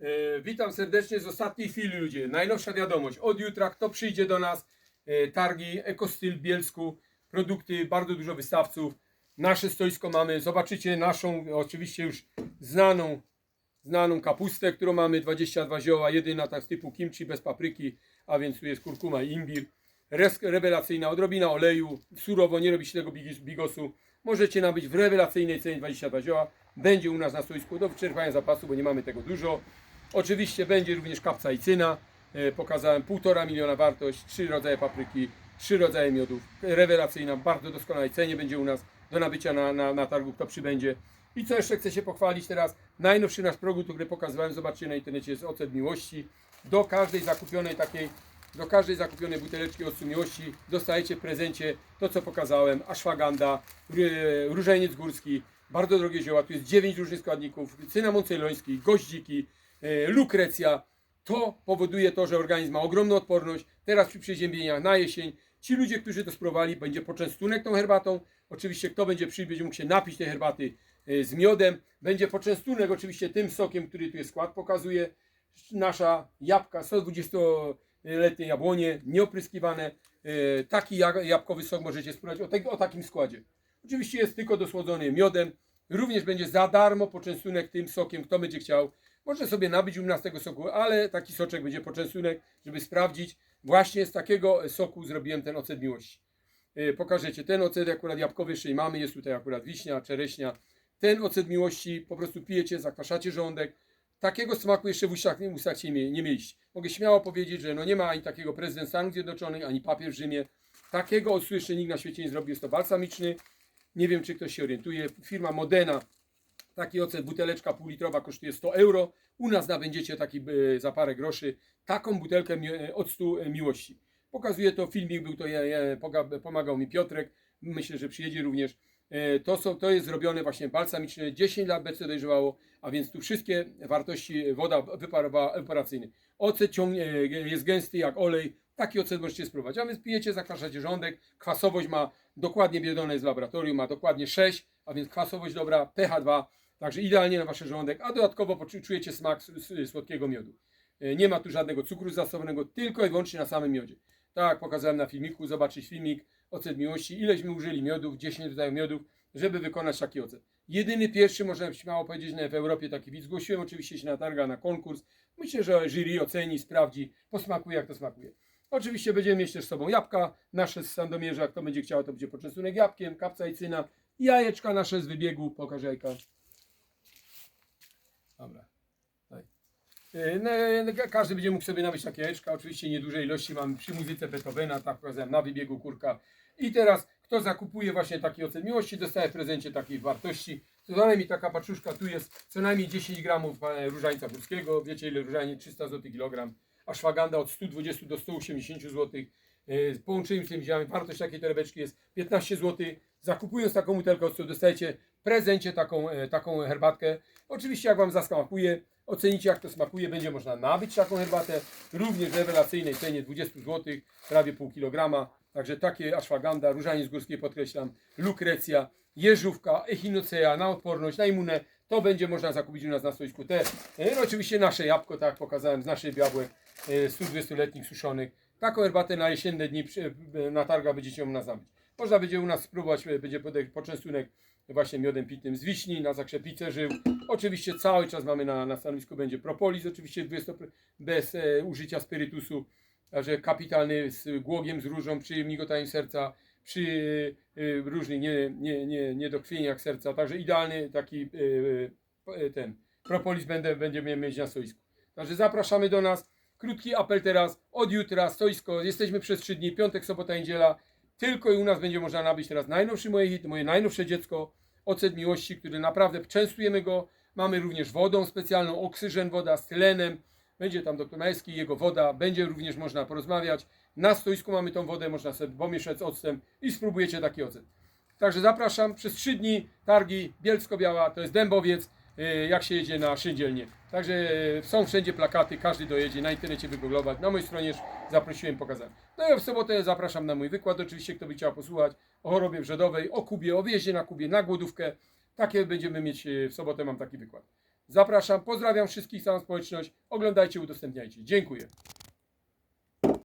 E, witam serdecznie z ostatniej chwili ludzie. Najnowsza wiadomość. Od jutra kto przyjdzie do nas? E, targi Ekostyl Bielsku. Produkty, bardzo dużo wystawców. Nasze stoisko mamy. Zobaczycie naszą, oczywiście już znaną, znaną kapustę, którą mamy. 22 zioła, jedyna tak z typu kimchi bez papryki, a więc tu jest kurkuma i imbir. Rewelacyjna, odrobina oleju, surowo, nie robi się tego bigosu. Możecie nabyć w rewelacyjnej cenie 22 zioła. Będzie u nas na stoisku do wyczerpania zapasu, bo nie mamy tego dużo. Oczywiście będzie również kapca i cyna. E, Pokazałem półtora miliona wartość, trzy rodzaje papryki, trzy rodzaje miodów. Rewelacyjna, bardzo doskonałej cenie będzie u nas do nabycia na, na, na targu, kto przybędzie. I co jeszcze chcę się pochwalić teraz? Najnowszy nasz produkt, który pokazywałem, zobaczcie na internecie, jest ocet miłości. Do każdej zakupionej takiej, do każdej zakupionej buteleczki octu miłości dostajecie w prezencie to, co pokazałem. Ashwagandha, ró- różaniec górski, bardzo drogie zioła. Tu jest 9 różnych składników. Cynamon ceyloński, goździki, lukrecja. To powoduje to, że organizm ma ogromną odporność. Teraz przy przeziębieniach na jesień ci ludzie, którzy to spróbowali, będzie poczęstunek tą herbatą. Oczywiście kto będzie przyjść, będzie mógł się napić tej herbaty e, z miodem. Będzie poczęstunek oczywiście tym sokiem, który tu jest skład pokazuje. Nasza jabłka, 120-letnie jabłonie, nieopryskiwane. E, Taki ja- jabłkowy sok możecie spróbować o, te, o takim składzie. Oczywiście jest tylko dosłodzony miodem. Również będzie za darmo poczęstunek tym sokiem, kto będzie chciał. Może sobie nabyć u nas tego soku, ale taki soczek będzie poczęstunek, żeby sprawdzić. Właśnie z takiego soku zrobiłem ten ocet miłości. Yy, Pokażecie, ten ocet akurat jabłkowy jeszcze mamy, jest tutaj akurat wiśnia, czereśnia. Ten ocet miłości po prostu pijecie, zakwaszacie żołądek. Takiego smaku jeszcze w ustach, w ustach nie, nie mieliście. Mogę śmiało powiedzieć, że no nie ma ani takiego prezydent Stanów Zjednoczonych, ani papier w Rzymie. Takiego jeszcze nikt na świecie nie zrobił. Jest to balsamiczny. Nie wiem, czy ktoś się orientuje. Firma Modena Taki ocet, buteleczka półlitrowa kosztuje 100 euro. U nas nabędziecie taki e, za parę groszy taką butelkę e, octu e, miłości. Pokazuje to filmik, był to, ja, ja, pomagał mi Piotrek. Myślę, że przyjedzie również. To, są, to jest zrobione właśnie balsamicznie, 10 lat BC dojrzewało, a więc tu wszystkie wartości woda wyparowa- ewaporacyjny. Ocet ciągnie, jest gęsty jak olej, taki ocet możecie spróbować. A więc pijecie, zakwaszacie żołądek, kwasowość ma dokładnie jest w laboratorium, ma dokładnie 6, a więc kwasowość dobra, pH 2, także idealnie na wasz żołądek, a dodatkowo czujecie smak słodkiego miodu. E, Nie ma tu żadnego cukru zastosowanego, tylko i wyłącznie na samym miodzie. Tak pokazałem na filmiku, zobaczyć filmik, ocet miłości, ileśmy użyli miodów, 10 rodzajów miodów, żeby wykonać taki ocet. Jedyny pierwszy, można śmiało powiedzieć, w Europie taki widz. Zgłosiłem oczywiście się na targa, na konkurs. Myślę, że jury oceni, sprawdzi, posmakuje jak to smakuje. Oczywiście będziemy mieć też z sobą jabłka, nasze z Sandomierza, kto będzie chciał, to będzie poczęstunek jabłkiem, kapca i cyna, jajeczka nasze z wybiegu, pokaż jajka. Dobra. Yy, no, ka- Każdy będzie mógł sobie nabyć takie jajeczka, oczywiście niedużej ilości mamy przy muzyce Beethovena, tak pokazałem, na wybiegu kurka. I teraz, kto zakupuje właśnie taki ocen miłości, dostaje w prezencie takiej wartości. Co najmniej taka paczuszka, tu jest co najmniej 10 gramów e, różańca górskiego, wiecie ile różanie, 300 zł kilogram, a szwaganda od 120 do 180 zł. Z połączeniem z tym wziąłem, wartość takiej torebeczki jest 15 zł. Zakupując taką butelkę octu dostajecie w prezencie taką, e, taką herbatkę. Oczywiście jak Wam zasmakuje, ocenicie jak to smakuje, będzie można nabyć taką herbatę. Również w rewelacyjnej cenie 20 zł, prawie pół kilograma. Także takie ashwagandha, różaniec górski podkreślam, lukrecja, jeżówka, echinocea na odporność, na immunę. To będzie można zakupić u nas na stoisku. Te, e, no oczywiście nasze jabłko, tak jak pokazałem, z naszych jabłek e, 120-letnich suszonych. Taką herbatę na jesienne dni e, na targach będziecie u nas nabyć. Można będzie u nas spróbować, e, będzie poczęstunek właśnie miodem pitnym z wiśni, na zakrzepice żył. Oczywiście cały czas mamy na, na stanowisku będzie propolis, oczywiście 20, bez e, użycia spirytusu. Także kapitalny z głogiem, z różą przy migotaniu serca, przy e, różnych nie, nie, nie, niedokrwieniach serca. Także idealny taki e, e, ten propolis będę, będziemy mieć na stoisku. Także zapraszamy do nas. Krótki apel teraz, od jutra, stoisko, jesteśmy przez 3 dni, piątek, sobota, niedziela. Tylko i u nas będzie można nabyć teraz najnowszy moje hit, moje najnowsze dziecko, ocet miłości, który naprawdę częstujemy go. Mamy również wodą specjalną, oksygen woda z tylenem. Będzie tam doktor Majewski, jego woda, będzie również można porozmawiać. Na stoisku mamy tą wodę, można sobie pomieszać z octem i spróbujecie taki ocet. Także zapraszam przez 3 dni targi Bielsko-Biała, to jest Dębowiec, jak się jedzie na szyndzielnie. Także y, są wszędzie plakaty, każdy dojedzie, na internecie wygooglować. Na mojej stronie zaprosiłem, pokazałem. No i w sobotę zapraszam na mój wykład, oczywiście kto by chciał posłuchać o chorobie wrzodowej, o Kubie, o wjeździe na Kubie, na głodówkę. Takie będziemy mieć, y, w sobotę mam taki wykład. Zapraszam, pozdrawiam wszystkich, całą społeczność. Oglądajcie, udostępniajcie. Dziękuję.